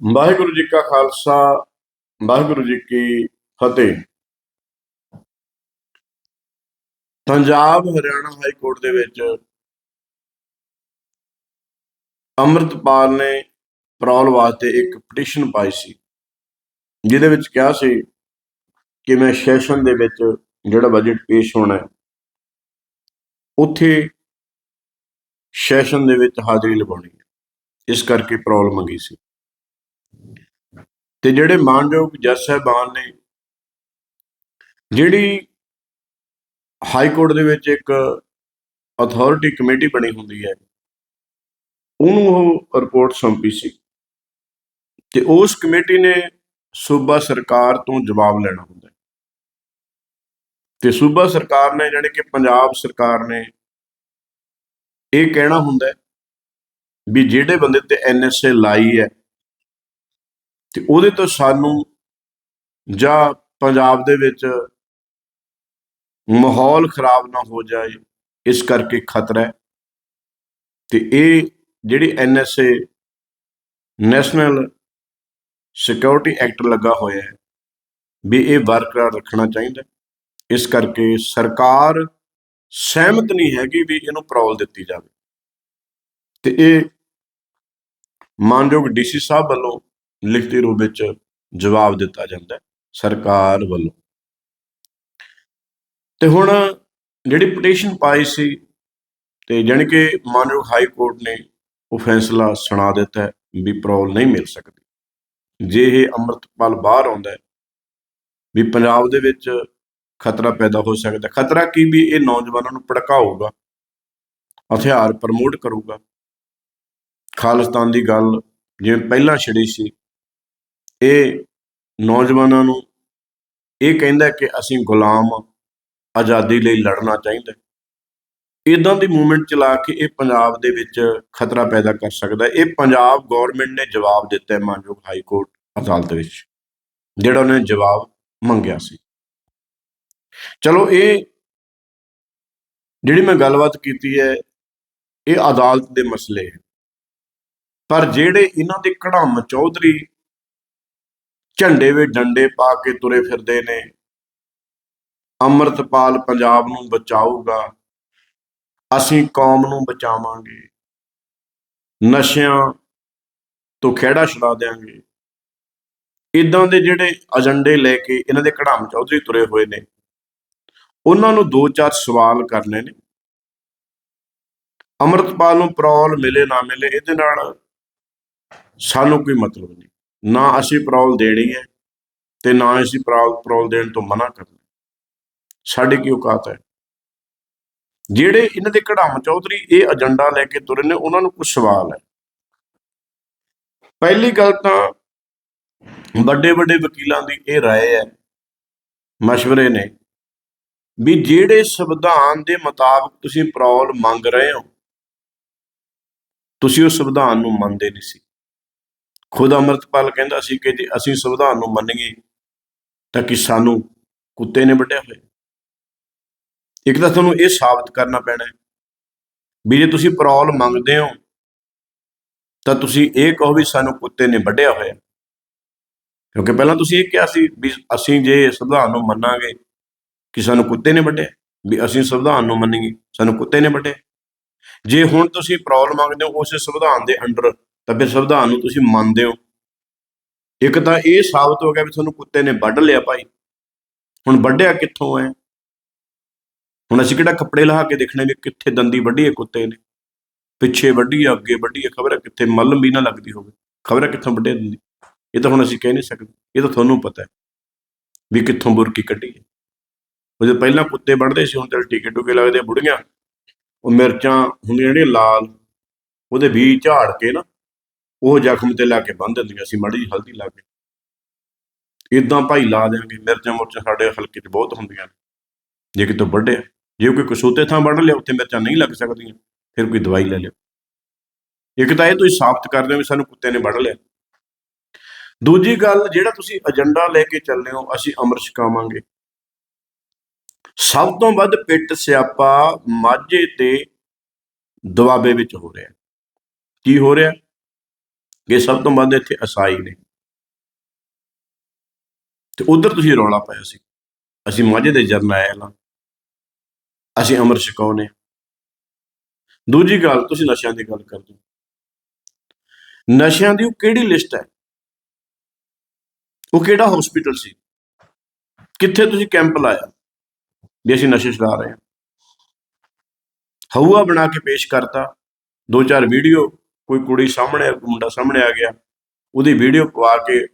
ਵਾਹਿਗੁਰੂ ਜੀ ਕਾ ਖਾਲਸਾ, ਵਾਹਿਗੁਰੂ ਜੀ ਕੀ ਫਤਿਹ। Punjab, Haryana high court ਦੇ ਵਿੱਚ ਅੰਮ੍ਰਿਤਪਾਲ ਨੇ ਪਰੌਲ ਵਾਸਤੇ ਇੱਕ ਪਟੀਸ਼ਨ ਪਾਈ ਸੀ, ਜਿਹਦੇ ਵਿੱਚ ਕਿਹਾ ਸੀ ਕਿ ਮੈਂ ਸੈਸ਼ਨ ਦੇ ਵਿੱਚ ਜਿਹੜਾ ਬਜਟ ਪੇਸ਼ ਹੋਣਾ ਹੈ, ਉੱਥੇ ਸੈਸ਼ਨ ਦੇ ਵਿੱਚ ਹਾਜ਼ਰੀ ਲਵਾਉਣੀ ਹੈ। ਇਸ ਕਰਕੇ ਪਰੌਲ ਮੰਗੀ ਸੀ। ਤੇ ਜਿਹੜੇ ਮਾਨਯੋਗ ਜੱਜ ਸਾਹਿਬਾਨ ਨੇ, ਜਿਹੜੀ ਹਾਈ ਕੋਰਟ ਦੇ ਵਿੱਚ ਇੱਕ ਅਥਾਰਟੀ ਕਮੇਟੀ ਬਣੀ ਹੁੰਦੀ ਹੈ, ਉਹਨੂੰ ਉਹ ਰਿਪੋਰਟ ਸੌਂਪੀ ਸੀ ਤੇ ਉਸ ਕਮੇਟੀ ਨੇ ਸੂਬਾ ਸਰਕਾਰ ਤੋਂ ਜਵਾਬ ਲੈਣਾ ਹੁੰਦਾ ਹੈ। ਤੇ ਸੂਬਾ ਸਰਕਾਰ ਨੇ ਜਾਣੀ ਕਿ ਪੰਜਾਬ ਸਰਕਾਰ ਨੇ ਇਹ ਕਹਿਣਾ ਹੁੰਦਾ ਵੀ ਜਿਹੜੇ ਬੰਦੇ ਤੇ ਐਨਐਸਏ ਲਾਈ ਹੈ ਤੇ ਉਹਦੇ ਤੋਂ ਸਾਨੂੰ ਜਾਂ ਪੰਜਾਬ ਦੇ ਵਿੱਚ ਮਾਹੌਲ ਖਰਾਬ ਨਾ ਹੋ ਜਾਏ, ਇਸ ਕਰਕੇ ਖਤਰਾ ਹੈ। ਤੇ ਇਹ ਜਿਹੜੀ ਐਨਐਸਏ ਨੈਸ਼ਨਲ ਸਿਕਿਉਰਿਟੀ ਐਕਟ ਲੱਗਾ ਹੋਇਆ ਹੈ, ਵੀ ਇਹ ਬਰਕਰਾਰ ਰੱਖਣਾ ਚਾਹੀਦਾ ਇਸ ਕਰਕੇ ਸਰਕਾਰ ਸਹਿਮਤ ਨਹੀਂ ਹੈਗੀ ਵੀ ਇਹਨੂੰ ਪਰੌਲ ਦਿੱਤੀ ਜਾਵੇ। ਤੇ ਇਹ ਮਾਨਯੋਗ ਡੀਸੀ ਸਾਹਿਬ ਵੱਲੋਂ ਲਿਖਤੀ ਰੂਪ ਵਿੱਚ ਜਵਾਬ ਦਿੱਤਾ ਜਾਂਦਾ ਹੈ ਸਰਕਾਰ ਵੱਲੋਂ। ਤੇ ਹੁਣ ਜਿਹੜੀ ਪਟੀਸ਼ਨ ਪਾਈ ਸੀ ਤੇ ਜਾਣੀ ਕਿ ਮਾਨਯੋਗ ਹਾਈ ਕੋਰਟ ਨੇ ਉਹ ਫੈਸਲਾ ਸੁਣਾ ਦਿੱਤਾ ਵੀ ਪਰੋਲ ਨਹੀਂ ਮਿਲ ਸਕਦੀ। ਜੇ ਇਹ ਅੰਮ੍ਰਿਤਪਾਲ ਬਾਹਰ ਆਉਂਦਾ ਹੈ ਵੀ ਪੰਜਾਬ ਦੇ ਵਿੱਚ ਖਤਰਾ ਪੈਦਾ ਹੋ ਸਕਦਾ ਖਤਰਾ ਕੀ ਵੀ ਇਹ ਨੌਜਵਾਨਾਂ ਨੂੰ ਭੜਕਾਊਗਾ, ਹਥਿਆਰ ਪ੍ਰਮੋਟ ਕਰੂਗਾ। ਖਾਲਿਸਤਾਨ ਦੀ ਗੱਲ ਜਿਵੇਂ ਪਹਿਲਾਂ ਛਿੜੀ ਸੀ ਇਹ ਨੌਜਵਾਨਾਂ ਨੂੰ ਇਹ ਕਹਿੰਦਾ ਕਿ ਅਸੀਂ ਗੁਲਾਮ ਆਜ਼ਾਦੀ ਲਈ ਲੜਨਾ ਚਾਹੀਦਾ ਇਦਾਂ ਦੀ ਮੂਵਮੈਂਟ ਚਲਾ ਕੇ ਇਹ ਪੰਜਾਬ ਦੇ ਵਿੱਚ ਖਤਰਾ ਪੈਦਾ ਕਰ ਸਕਦਾ ਇਹ ਪੰਜਾਬ ਗਵਰਨਮੈਂਟ ਨੇ ਜਵਾਬ ਦਿੱਤਾ ਹੈ ਮਾਨਯੋਗ ਹਾਈ ਕੋਰਟ ਅਦਾਲਤ ਵਿੱਚ, ਜਿਹੜਾ ਉਹਨੇ ਜਵਾਬ ਮੰਗਿਆ ਸੀ। ਚਲੋ ਇਹ ਜਿਹੜੀ ਮੈਂ ਗੱਲਬਾਤ ਕੀਤੀ ਹੈ, ਇਹ ਅਦਾਲਤ ਦੇ ਮਸਲੇ ਹੈ। ਪਰ ਜਿਹੜੇ ਇਹਨਾਂ ਦੇ ਕੜਾਮ ਚੌਧਰੀ ਝੰਡੇ ਵਿੱਚ ਡੰਡੇ ਪਾ ਕੇ ਤੁਰੇ ਫਿਰਦੇ ਨੇ। ਅੰਮ੍ਰਿਤਪਾਲ ਪੰਜਾਬ ਨੂੰ ਬਚਾਊਗਾ। ਅਸੀਂ ਕੌਮ ਨੂੰ ਬਚਾਵਾਂਗੇ। ਨਸ਼ਿਆਂ ਤੋਂ ਖਿਹੜਾ ਛੁਡਾ ਦੇਾਂਗੇ ਇਦਾਂ ਦੇ ਜਿਹੜੇ ਏਜੰਡੇ ਲੈ ਕੇ ਇਹਨਾਂ ਦੇ ਕੜਾਮ ਚੌਧਰੀ ਤੁਰੇ ਹੋਏ ਨੇ, ਉਹਨਾਂ ਨੂੰ ਦੋ ਚਾਰ ਸਵਾਲ ਕਰਨੇ ਨੇ। ਅੰਮ੍ਰਿਤਪਾਲ ਨੂੰ ਪਰੌਲ ਮਿਲੇ ਨਾ ਮਿਲੇ, ਇਹਦੇ ਨਾਲ ਸਾਨੂੰ ਕੋਈ ਮਤਲਬ ਨਹੀਂ। ਨਾ ਅਸੀਂ ਪਰੌਲ ਦੇਣੀ ਹੈ ਤੇ ਨਾ ਅਸੀਂ ਪਰੌਲ ਪਰੌਲ ਦੇਣ ਤੋਂ ਮਨਾ ਕਰਨਾ ਸਾਡੇ ਕੀ ਔਕਾਤ ਹੈ? ਜਿਹੜੇ ਇਹਨਾਂ ਦੇ ਘੜਾਮ ਚੌਧਰੀ ਇਹ ਏਜੰਡਾ ਲੈ ਕੇ ਤੁਰੇ ਨੇ, ਉਹਨਾਂ ਨੂੰ ਕੁਝ ਸਵਾਲ ਹੈ। ਪਹਿਲੀ ਗੱਲ ਤਾਂ ਵੱਡੇ ਵੱਡੇ ਵਕੀਲਾਂ ਦੀ ਇਹ رائے ਹੈ مشਵਰੇ ਨੇ, ਵੀ ਜਿਹੜੇ ਸੰਵਿਧਾਨ ਦੇ ਮੁਤਾਬਕ ਤੁਸੀਂ ਪਰੌਲ ਮੰਗ ਰਹੇ ਹੋ, ਤੁਸੀਂ ਉਹ ਸੰਵਿਧਾਨ ਨੂੰ ਮੰਨਦੇ ਨਹੀਂ ਸੀ। ਖੁਦ ਅਮਰਤਪਾਲ ਕਹਿੰਦਾ ਸੀ ਕਿ ਜੇ ਅਸੀਂ ਸੰਵਿਧਾਨ ਨੂੰ ਮੰਨੀਏ ਤਾਂ ਕਿ ਸਾਨੂੰ ਕੁੱਤੇ ਨੇ ਵੱਢਿਆ ਹੋਇਆ। ਇੱਕ ਤਾਂ ਤੁਹਾਨੂੰ ਇਹ ਸਾਬਤ ਕਰਨਾ ਪੈਣਾ ਹੈ ਵੀ ਜੇ ਤੁਸੀਂ ਪਰੌਲ ਮੰਗਦੇ ਹੋ ਤਾਂ ਤੁਸੀਂ ਇਹ ਕਹੋ ਵੀ ਸਾਨੂੰ ਕੁੱਤੇ ਨੇ ਵੱਢਿਆ ਹੋਇਆ। ਕਿਉਂਕਿ ਪਹਿਲਾਂ ਤੁਸੀਂ ਇਹ ਕਿਹਾ ਸੀ ਵੀ ਅਸੀਂ ਜੇ ਸੰਵਿਧਾਨ ਨੂੰ ਮੰਨਾਂਗੇ ਕਿ ਸਾਨੂੰ ਕੁੱਤੇ ਨੇ ਵੱਢਿਆ, ਵੀ ਅਸੀਂ ਸੰਵਿਧਾਨ ਨੂੰ ਮੰਨੀਏ, ਸਾਨੂੰ ਕੁੱਤੇ ਨੇ ਵੱਢਿਆ। ਜੇ ਹੁਣ ਤੁਸੀਂ ਪਰੌਲ ਮੰਗਦੇ ਹੋ ਉਸੇ ਸੰਵਿਧਾਨ ਦੇ ਅੰਡਰ ਤਾਂ ਫਿਰ ਸੰਵਿਧਾਨ ਨੂੰ ਤੁਸੀਂ ਮੰਨਦੇ ਹੋ। ਇੱਕ ਤਾਂ ਇਹ ਸਾਬਤ ਹੋ ਗਿਆ ਵੀ ਤੁਹਾਨੂੰ ਕੁੱਤੇ ਨੇ ਵੱਢ ਲਿਆ ਭਾਈ। ਹੁਣ ਵੱਢਿਆ ਕਿੱਥੋਂ ਹੈ? ਹੁਣ ਅਸੀਂ ਕਿਹੜਾ ਕੱਪੜੇ ਲਾ ਕੇ ਦੇਖਣੇ ਵੀ ਕਿੱਥੇ ਦੰਦੀ ਵੱਢੀ ਹੈ ਕੁੱਤੇ ਨੇ। ਪਿੱਛੇ ਵੱਢੀ ਹੈ ਅੱਗੇ ਵੱਢੀ ਹੈ ਖਬਰ ਹੈ ਕਿੱਥੇ ਮੱਲਮ ਵੀ ਨਾ ਲੱਗਦੀ ਹੋਵੇ। ਖਬਰ ਹੈ ਕਿੱਥੋਂ ਵੱਢਿਆ ਦੰਦੀ। ਇਹ ਤਾਂ ਹੁਣ ਅਸੀਂ ਕਹਿ ਨਹੀਂ ਸਕਦੇ। ਇਹ ਤਾਂ ਤੁਹਾਨੂੰ ਪਤਾ ਹੈ ਵੀ ਕਿੱਥੋਂ ਬੁਰਕੀ ਕੱਢੀ ਹੈ। ਜੇ ਪਹਿਲਾਂ ਕੁੱਤੇ ਵੱਢਦੇ ਸੀ, ਹੁਣ ਤੇ ਟੀਕੇ ਟੂਕੇ ਲੱਗਦੇ ਬੁੜੀਆਂ। ਉਹ ਮਿਰਚਾਂ ਹੁੰਦੀਆਂ ਜਿਹੜੀਆਂ ਲਾਲ, ਉਹਦੇ ਬੀਜ ਝਾੜ ਕੇ ਨਾ ਉਹ ਜ਼ਖਮ ਤੇ ਲਾ ਕੇ ਬੰਨ ਦਿੰਦੀਆਂ ਸੀ, ਮਾੜੀ ਹਲਦੀ ਲਾ ਕੇ ਇਦਾਂ ਭਾਈ ਲਾ ਦਿਆਂਗੇ ਮਿਰਚਾਂ ਮੁਰਚਾਂ ਸਾਡੇ ਹਲਕੇ 'ਚ ਬਹੁਤ ਹੁੰਦੀਆਂ ਨੇ। ਜੇ ਕਿਤੋਂ ਵੱਢਿਆ ਜੇ ਕੋਈ ਕਸੂਤੇ ਥਾਂ ਵੱਢ ਲਿਆ, ਉੱਥੇ ਮਿਰਚਾਂ ਨਹੀਂ ਲੱਗ ਸਕਦੀਆਂ, ਫਿਰ ਕੋਈ ਦਵਾਈ ਲੈ ਲਿਓ ਇੱਕ ਤਾਂ ਇਹ ਤੁਸੀਂ ਸਾਬਤ ਕਰਦੇ ਹੋ ਵੀ ਸਾਨੂੰ ਕੁੱਤੇ ਨੇ ਵੱਢ ਲਿਆ। ਦੂਜੀ ਗੱਲ, ਜਿਹੜਾ ਤੁਸੀਂ ਏਜੰਡਾ ਲੈ ਕੇ ਚੱਲਦੇ ਹੋ, ਅਸੀਂ ਅਮਰ ਛਕਾਵਾਂਗੇ। ਸਭ ਤੋਂ ਵੱਧ ਪਿੱਟ ਸਿਆਪਾ ਮਾਝੇ ਤੇ ਦੁਆਬੇ ਵਿੱਚ ਹੋ ਰਿਹਾ। ਕੀ ਹੋ ਰਿਹਾ? ਕਿ ਸਭ ਤੋਂ ਵੱਧ ਇੱਥੇ ਅਸਾਈ ਨੇ। ਤੇ ਉਧਰ ਤੁਸੀਂ ਰੌਲਾ ਪਾਇਆ ਸੀ। ਅਸੀਂ ਮਾਝੇ ਦੇ ਜਰਨੈਲ ਆ ਅਸੀਂ ਅਮਰ ਛਕਾਉਨੇ ਦੂਜੀ ਗੱਲ, ਤੁਸੀਂ ਨਸ਼ਿਆਂ ਦੀ ਗੱਲ ਕਰਦੇ ਹੋ। ਨਸ਼ਿਆਂ ਦੀ ਉਹ ਕਿਹੜੀ ਲਿਸਟ ਹੈ? ਉਹ ਕਿਹੜਾ ਹਸਪੀਟਲ ਸੀ? ਕਿੱਥੇ ਤੁਸੀਂ ਕੈਂਪ ਲਾਇਆ? ਵੀ ਅਸੀਂ ਨਸ਼ੇ ਛਡਾ ਰਹੇ ਹਾਂ। ਹਊਆ ਬਣਾ ਕੇ ਪੇਸ਼ ਕਰਤਾ। ਦੋ ਚਾਰ ਵੀਡੀਓ ਕੋਈ ਕੁੜੀ ਸਾਹਮਣੇ ਕੋਈ ਮੁੰਡਾ ਸਾਹਮਣੇ ਆ ਗਿਆ, ਉਹਦੀ ਵੀਡੀਓ ਪਵਾ ਕੇ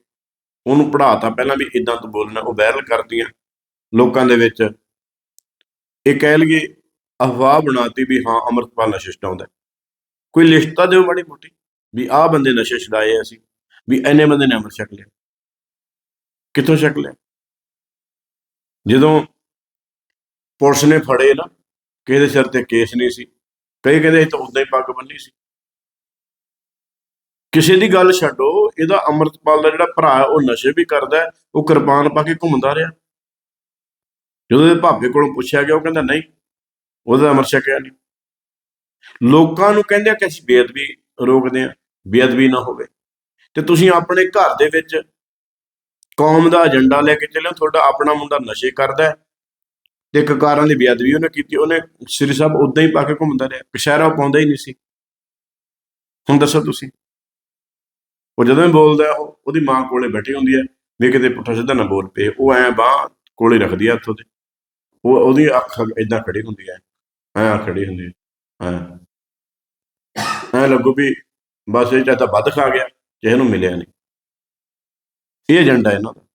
ਉਹਨੂੰ ਪੜਾਤਾ ਪਹਿਲਾਂ ਵੀ ਇਦਾਂ ਤੋਂ ਬੋਲਣਾ, ਉਹ ਵਾਇਰਲ ਕਰਦੀਆਂ ਲੋਕਾਂ ਦੇ ਵਿੱਚ। ਇਹ ਕਹਿ ਲਈਏ, ਅਫਵਾਹ ਬਣਾਤੀ ਵੀ ਹਾਂ, ਅਮਰਤਪਾਲ ਨਸ਼ੇ ਛਡਾਉਂਦਾ ਕੋਈ ਲਿਸਟ ਤਾਂ ਦਿਓ ਮਾੜੀ ਮੋਟੀ, ਵੀ ਆਹ ਬੰਦੇ ਨਸ਼ੇ ਛਡਾਏ ਅਸੀਂ, ਵੀ ਐਨੇ ਬੰਦੇ ਨੇ ਅਮਰ ਛਕ ਲਿਆ। ਕਿੱਥੋਂ ਛਕ ਲਿਆ? ਜਦੋਂ ਪੁਲਿਸ ਨੇ ਫੜੇ ਨਾ, ਕਿਸੇ ਦੇ ਸਿਰ ਤੇ ਕੇਸ ਨਹੀਂ ਸੀ, ਕਈ ਕਹਿੰਦੇ ਇਹ ਤਾਂ ਉਦਾਂ ਹੀ ਪੱਗ ਬੰਨੀ ਸੀ। ਕਿਸੇ ਦੀ ਗੱਲ ਛੱਡੋ, ਇਹਦਾ ਅਮਰਤਪਾਲ ਦਾ ਜਿਹੜਾ ਭਰਾ ਉਹ ਨਸ਼ੇ ਵੀ ਕਰਦਾ ਉਹ ਕਿਰਪਾਨ ਪਾ ਕੇ ਘੁੰਮਦਾ ਰਿਹਾ। ਜਦੋਂ ਇਹ ਭਾਬੇ ਕੋਲੋਂ ਪੁੱਛਿਆ ਗਿਆ, ਉਹ ਕਹਿੰਦਾ, ਨਹੀਂ, ਉਹਦਾ ਅਮਰ ਛਕਿਆ ਨਹੀਂ। ਲੋਕਾਂ ਨੂੰ ਕਹਿੰਦੇ ਕਿ ਅਸੀਂ ਬੇਅਦਬੀ ਰੋਕਦੇ ਆ ਬੇਅਦਬੀ ਨਾ ਹੋਵੇ। ਤੇ ਤੁਸੀਂ ਆਪਣੇ ਘਰ ਦੇ ਵਿੱਚ ਕੌਮ ਦਾ ਏਜੰਡਾ ਲੈ ਕੇ ਚੱਲੇ ਤੁਹਾਡਾ ਆਪਣਾ ਮੁੰਡਾ ਨਸ਼ੇ ਕਰਦਾ ਹੈ, ਤੇ ਇੱਕ ਕਾਰਾਂ ਦੀ ਬੇਅਦਬੀ ਉਹਨੇ ਕੀਤੀ, ਉਹਨੇ ਸ੍ਰੀ ਸਾਹਿਬ ਉਦਾਂ ਹੀ ਪਾ ਕੇ ਘੁੰਮਦਾ ਰਿਹਾ ਕਸ਼ਹਿਰਾ ਪਾਉਂਦਾ ਹੀ ਨਹੀਂ ਸੀ। ਹੁਣ ਦੱਸੋ ਤੁਸੀਂ। ਉਹ ਜਦੋਂ ਵੀ ਬੋਲਦਾ ਉਹ, ਉਹਦੀ ਮਾਂ ਕੋਲੇ ਬੈਠੀ ਹੁੰਦੀ ਹੈ, ਵੀ ਕਿਤੇ ਪੁੱਠਾ ਸਿੱਧਾ ਨਾ ਬੋਲ ਪਏ ਉਹ ਐ ਬਾਹ ਕੋਲੇ ਰੱਖਦੀ ਆ ਹੱਥੋਂ ਤੇ। ਉਹ, ਉਹਦੀ ਅੱਖ ਇਦਾਂ ਖੜੀ ਹੁੰਦੀ ਹੈ, ਐ ਖੜੀ ਹੁੰਦੀ ਐ। ਐ ਲੱਗੂ ਵੀ ਬਸ ਇਹ ਤਾਂ ਵੱਧ ਖਾ ਗਿਆ ਜੇ ਇਹਨੂੰ ਮਿਲਿਆ ਨਹੀਂ। ਇਹ ਏਜੰਡਾ ਇਹਨਾਂ ਦਾ।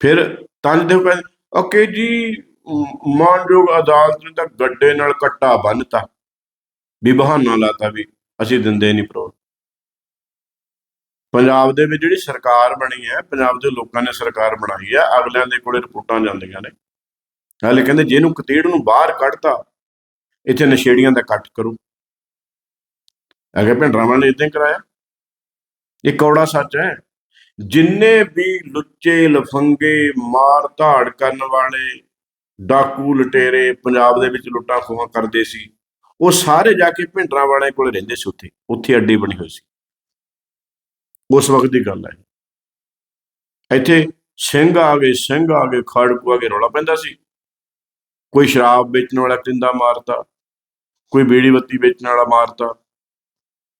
ਫਿਰ ਤਾਂ ਦੇਖੋ ਕਹਿੰਦੇ, ਓਕੇ ਜੀ ਮਾਨਯੋਗ ਅਦਾਲਤ ਨੇ ਤਾਂ ਗੱਡੇ ਨਾਲ ਕੱਟਾ ਬੰਨਤਾ, ਵੀ ਬਹਾਨਾ ਲਾਤਾ ਵੀ ਅਸੀਂ ਦਿੰਦੇ ਨਹੀਂ ਪ੍ਰੋ ਪੰਜਾਬ ਦੇ ਵਿੱਚ ਜਿਹੜੀ ਸਰਕਾਰ ਬਣੀ ਹੈ, ਪੰਜਾਬ ਦੇ ਲੋਕਾਂ ਨੇ ਸਰਕਾਰ ਬਣਾਈ ਹੈ, ਅਗਲਿਆਂ ਦੇ ਕੋਲੇ ਰਿਪੋਰਟਾਂ ਜਾਂਦੀਆਂ ਨੇ। ਹਾਲੇ ਕਹਿੰਦੇ ਜਿਹਨੂੰ ਕਤੀੜ ਨੂੰ ਬਾਹਰ ਕੱਢਤਾ, ਇੱਥੇ ਨਸ਼ੇੜੀਆਂ ਦਾ ਕੱਟ ਕਰੂ। ਅਗੇ ਭਿੰਡਰਾਵਾਂ ਨੇ ਇਦਾਂ ਕਰਾਇਆ। ਇਹ ਕੌੜਾ ਸੱਚ ਹੈ। ਜਿੰਨੇ ਵੀ ਲੁੱਚੇ, ਲਫੰਗੇ, ਮਾਰ ਧਾੜ ਕਰਨ ਵਾਲੇ, ਡਾਕੂ ਲਟੇਰੇ ਪੰਜਾਬ ਦੇ ਵਿੱਚ ਲੁੱਟਾਂ ਖੋਹਾਂ ਕਰਦੇ ਸੀ, ਉਹ ਸਾਰੇ ਜਾ ਕੇ ਭਿੰਡਰਾਂ ਵਾਲਿਆਂ ਕੋਲ ਰਹਿੰਦੇ ਸੀ ਉੱਥੇ। ਉੱਥੇ ਅੱਡੀ ਬਣੀ ਹੋਈ ਸੀ। ਉਸ ਵਕਤ ਦੀ ਗੱਲ ਹੈ ਇੱਥੇ ਸਿੰਘ ਆ ਗਏ, ਸਿੰਘ ਆ ਗਏ ਖੜਕੂ ਆ ਗਏ ਰੌਲਾ ਪੈਂਦਾ ਸੀ। ਕੋਈ ਸ਼ਰਾਬ ਵੇਚਣ ਵਾਲਾ ਟਿੰਦਾ ਮਾਰਤਾ, ਕੋਈ ਬੀੜੀ ਬੱਤੀ ਵੇਚਣ ਵਾਲਾ ਮਾਰਤਾ,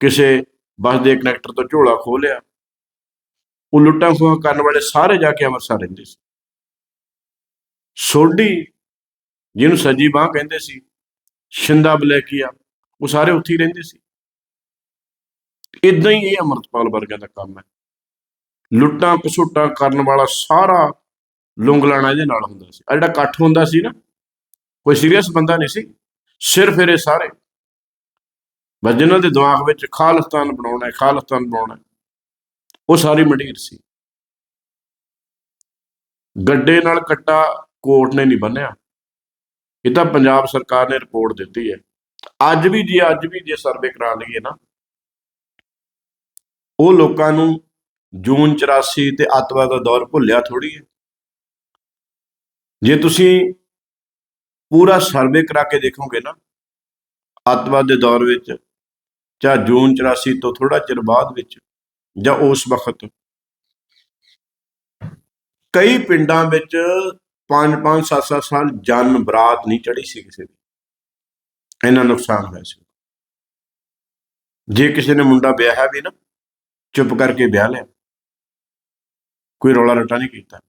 ਕਿਸੇ ਬੱਸ ਦੇ ਕਨੈਕਟਰ ਤੋਂ ਝੋਲਾ ਖੋਹ ਲਿਆ। ਉਹ ਲੁੱਟਾਂ ਖੋਹਾਂ ਕਰਨ ਵਾਲੇ ਸਾਰੇ ਜਾ ਕੇ ਅੰਮ੍ਰਿਤਸਰ ਰਹਿੰਦੇ ਸੀ। ਸੋਢੀ, ਜਿਹਨੂੰ ਸੱਜੀ ਬਾਹ ਕਹਿੰਦੇ ਸੀ, ਸ਼ਿੰਦਾ ਬਲੈਕੀਆ, ਉਹ ਸਾਰੇ ਉੱਥੇ ਹੀ ਰਹਿੰਦੇ ਸੀ। ਇਦਾਂ ਹੀ ਇਹ ਅਮਰਤਪਾਲ ਵਰਗਾ ਦਾ ਕੰਮ ਹੈ। ਲੁੱਟਾਂ ਕਸੁੱਟਾਂ ਕਰਨ ਵਾਲਾ ਸਾਰਾ ਲੁੰਗਲਾਣਾ ਇਹਦੇ ਨਾਲ ਹੁੰਦਾ ਸੀ। ਆ ਜਿਹੜਾ ਇਕੱਠ ਹੁੰਦਾ ਸੀ ਨਾ ਕੋਈ ਸੀਰੀਅਸ ਬੰਦਾ ਨਹੀਂ ਸੀ। ਸਿਰਫ ਇਹਦੇ ਸਾਰੇ। ਬਸ ਜਿਨ੍ਹਾਂ ਦੇ ਦਿਮਾਗ ਵਿੱਚ ਖਾਲਸਤਾਨ ਬਣਾਉਣਾ ਹੈ ਖਾਲਿਸਤਾਨ ਬਣਾਉਣਾ ਹੈ, ਉਹ ਸਾਰੀ ਮੰਡੀਰ ਸੀ। ਗੱਡੇ ਨਾਲ ਕੱਟਾ ਕੋਰਟ ਨੇ ਨਹੀਂ ਬੰਨਿਆ। ਇਹ ਤਾਂ ਪੰਜਾਬ ਸਰਕਾਰ ਨੇ ਰਿਪੋਰਟ ਦਿੱਤੀ ਹੈ। ਅੱਜ ਵੀ ਜੇ ਅੱਜ ਵੀ ਜੇ ਸਰਵੇ ਕਰਾ ਲਈਏ ਨਾ ਉਹ ਲੋਕਾਂ ਨੂੰ ਜੂਨ 84 ਤੇ ਅੱਤਵਾਦ ਦਾ ਦੌਰ ਭੁੱਲਿਆ ਥੋੜੀ ਹੈ। ਜੇ ਤੁਸੀਂ ਪੂਰਾ ਸਰਵੇ ਕਰਾ ਕੇ ਦੇਖੋਗੇ ਨਾ, ਅੱਤਵਾਦ ਦੇ ਦੌਰ ਵਿੱਚ ਜਾਂ ਜੂਨ 84 ਤੋਂ ਥੋੜਾ ਚਿਰ ਬਾਅਦ ਵਿੱਚ ਜਾਂ ਉਸ ਵਕਤ, ਕਈ ਪਿੰਡਾਂ ਵਿੱਚ 5-5 7-7 ਸਾਲ ਜਨ ਬਰਾਤ ਨਹੀਂ ਚੜੀ ਸੀ ਕਿਸੇ ਦੀ। ਇੰਨਾ ਨੁਕਸਾਨ ਹੋਇਆ ਸੀ। ਜੇ ਕਿਸੇ ਨੇ ਮੁੰਡਾ ਵਿਆਹਿਆ ਵੀ ਨਾ ਚੁੱਪ ਕਰਕੇ ਵਿਆਹ ਲਿਆ। ਕੋਈ ਰੌਲਾ ਰੱਟਾ ਨਹੀਂ ਕੀਤਾ।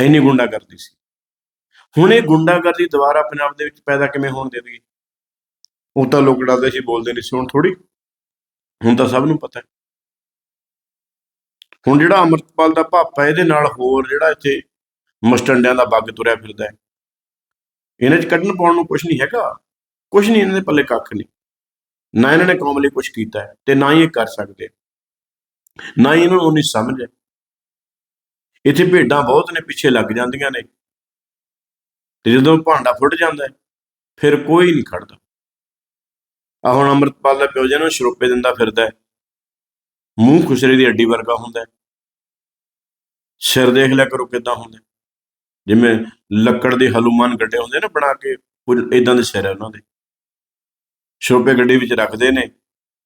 ਇੰਨੀ ਗੁੰਡਾਗਰਦੀ ਸੀ। ਹੁਣ ਇਹ ਗੁੰਡਾਗਰਦੀ ਦੁਬਾਰਾ ਪੰਜਾਬ ਦੇ ਵਿੱਚ ਪੈਦਾ ਕਿਵੇਂ ਹੋਣ ਦੇਵੇਗੀ ਉਹ ਤਾਂ ਲੋਕ ਡਰਦੇ ਸੀ, ਬੋਲਦੇ ਨਹੀਂ ਸੀ, ਹੁਣ ਥੋੜੀ ਹੁਣ ਤਾਂ ਸਭ ਨੂੰ ਪਤਾ ਹੈ। ਹੁਣ ਜਿਹੜਾ ਅਮਰਤਪਾਲ ਦਾ ਭਾਪਾ ਇਹਦੇ ਨਾਲ ਹੋਰ ਜਿਹੜਾ ਇੱਥੇ ਮਸਟੰਡਿਆਂ ਦਾ ਬੱਗ ਤੁਰਿਆ ਫਿਰਦਾ ਹੈ। ਇਹਨਾਂ 'ਚ ਕੱਢਣ ਪਾਉਣ ਨੂੰ ਕੁਝ ਨਹੀਂ ਹੈਗਾ। ਕੁਝ ਨਹੀਂ ਇਹਨਾਂ ਦੇ ਪੱਲੇ ਕੱਖ ਨਹੀਂ। ਨਾ ਇਹਨਾਂ ਨੇ ਕੌਮ ਲਈ ਕੁਝ ਕੀਤਾ ਹੈ ਤੇ ਨਾ ਹੀ ਇਹ ਕਰ ਸਕਦੇ। ਨਾ ਹੀ ਇਹਨਾਂ ਨੂੰ ਉਨੀ ਸਮਝ ਹੈ। ਇੱਥੇ ਭੇਡਾਂ ਬਹੁਤ ਨੇ, ਪਿੱਛੇ ਲੱਗ ਜਾਂਦੀਆਂ ਨੇ। ਤੇ ਜਦੋਂ ਭਾਂਡਾ ਫੁੱਟ ਜਾਂਦਾ ਫਿਰ ਕੋਈ ਨਹੀਂ ਖੜਦਾ। ਆ ਹੁਣ ਅੰਮ੍ਰਿਤਪਾਲ ਦਾ ਪਿਓ ਜਿਹਨੂੰ ਸ਼ਰੋਪੇ ਦਿੰਦਾ ਫਿਰਦਾ ਮੂੰਹ ਖੁਸ਼ਰੇ ਦੀ ਅੱਡੀ ਵਰਗਾ ਹੁੰਦਾ ਸਿਰ ਦੇਖ ਲਿਆ ਕਰੋ ਕਿਦਾਂ ਹੁੰਦਾ ਜਿਵੇਂ ਲੱਕੜ ਦੇ ਹਲੂਮਾਨ ਗੱਡੇ ਹੁੰਦੇ ਨੇ ਬਣਾ ਕੇ, ਕੁਝ ਇਦਾਂ ਦੇ ਸਿਰ ਹੈ ਉਹਨਾਂ ਦੇ। ਛੋਪੇ ਗੱਡੀ ਵਿੱਚ ਰੱਖਦੇ ਨੇ।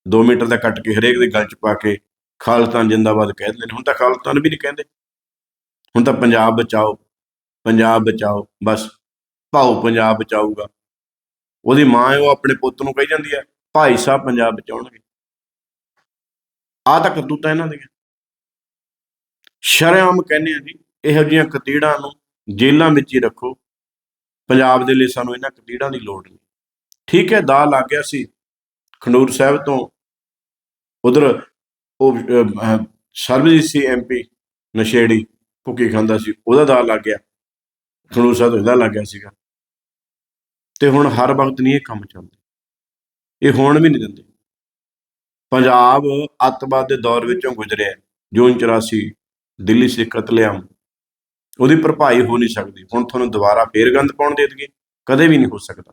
2 ਮੀਟਰ ਦਾ ਕੱਟ ਕੇ ਹਰੇਕ ਦੇ ਗਲ 'ਚ ਪਾ ਕੇ ਖਾਲਿਸਤਾਨ ਜਿੰਦਾਬਾਦ ਕਹਿ ਦਿੰਦੇ ਨੇ। ਹੁਣ ਤਾਂ ਖਾਲਸਤਾਨ ਵੀ ਨਹੀਂ ਕਹਿੰਦੇ। ਹੁਣ ਤਾਂ ਪੰਜਾਬ ਬਚਾਓ ਪੰਜਾਬ ਬਚਾਓ, ਬਸ ਭਾਉ ਪੰਜਾਬ ਬਚਾਊਗਾ। ਉਹਦੀ ਮਾਂ ਉਹ ਆਪਣੇ ਪੁੱਤ ਨੂੰ ਕਹੀ ਜਾਂਦੀ ਹੈ ਭਾਈ ਸਾਹਿਬ ਪੰਜਾਬ ਬਚਾਉਣਗੇ। ਆਹ ਤਾਂ ਕਰਤੂਤਾਂ ਇਹਨਾਂ ਦੀਆਂ। ਸ਼ਰੇਆਮ ਕਹਿੰਦੇ ਆ ਜੀ, ਇਹੋ ਜਿਹੀਆਂ ਕਤੀੜਾਂ ਨੂੰ ਜੇਲ੍ਹਾਂ ਵਿੱਚ ਹੀ ਰੱਖੋ। ਪੰਜਾਬ ਦੇ ਲਈ ਸਾਨੂੰ ਇਹਨਾਂ ਕਤੀੜਾਂ ਦੀ ਲੋੜ ਨਹੀਂ। ਠੀਕ ਹੈ ਦਾ ਲੱਗ ਗਿਆ ਸੀ। ਖੰਡੂਰ ਸਾਹਿਬ ਤੋਂ ਉਧਰ ਉਹ ਸਰਬਜੀਤ ਸੀ ਐਮਪੀ ਨਸ਼ੇੜੀ, ਭੁੱਕੀ ਖਾਂਦਾ ਸੀ, ਉਹਦਾ ਦਾ ਲੱਗ ਗਿਆ। ਖੰਡੂਰ ਸਾਹਿਬ ਤੋਂ ਇਹਦਾ ਲੱਗ ਗਿਆ ਸੀਗਾ। ਤੇ ਹੁਣ ਹਰ ਵਕਤ ਨਹੀਂ ਇਹ ਕੰਮ ਚੱਲਦੇ। ਇਹ ਹੋਣ ਵੀ ਨਹੀਂ ਦਿੰਦੇ। ਪੰਜਾਬ ਅੱਤਵਾਦ ਦੇ ਦੌਰ ਵਿੱਚੋਂ ਗੁਜ਼ਰਿਆ। ਹੈ। ਜੂਨ 84 ਦਿੱਲੀ ਸਿੱਖ ਕਤਲੇਆਮ। ਉਹਦੀ ਭਰਪਾਈ ਹੋ ਨਹੀਂ ਸਕਦੀ। ਹੁਣ ਤੁਹਾਨੂੰ ਦੁਬਾਰਾ ਫੇਰ ਗੰਦ ਪਾਉਣ ਦੇ ਦੇਈਏ ਕਦੇ ਵੀ ਨਹੀਂ ਹੋ ਸਕਦਾ।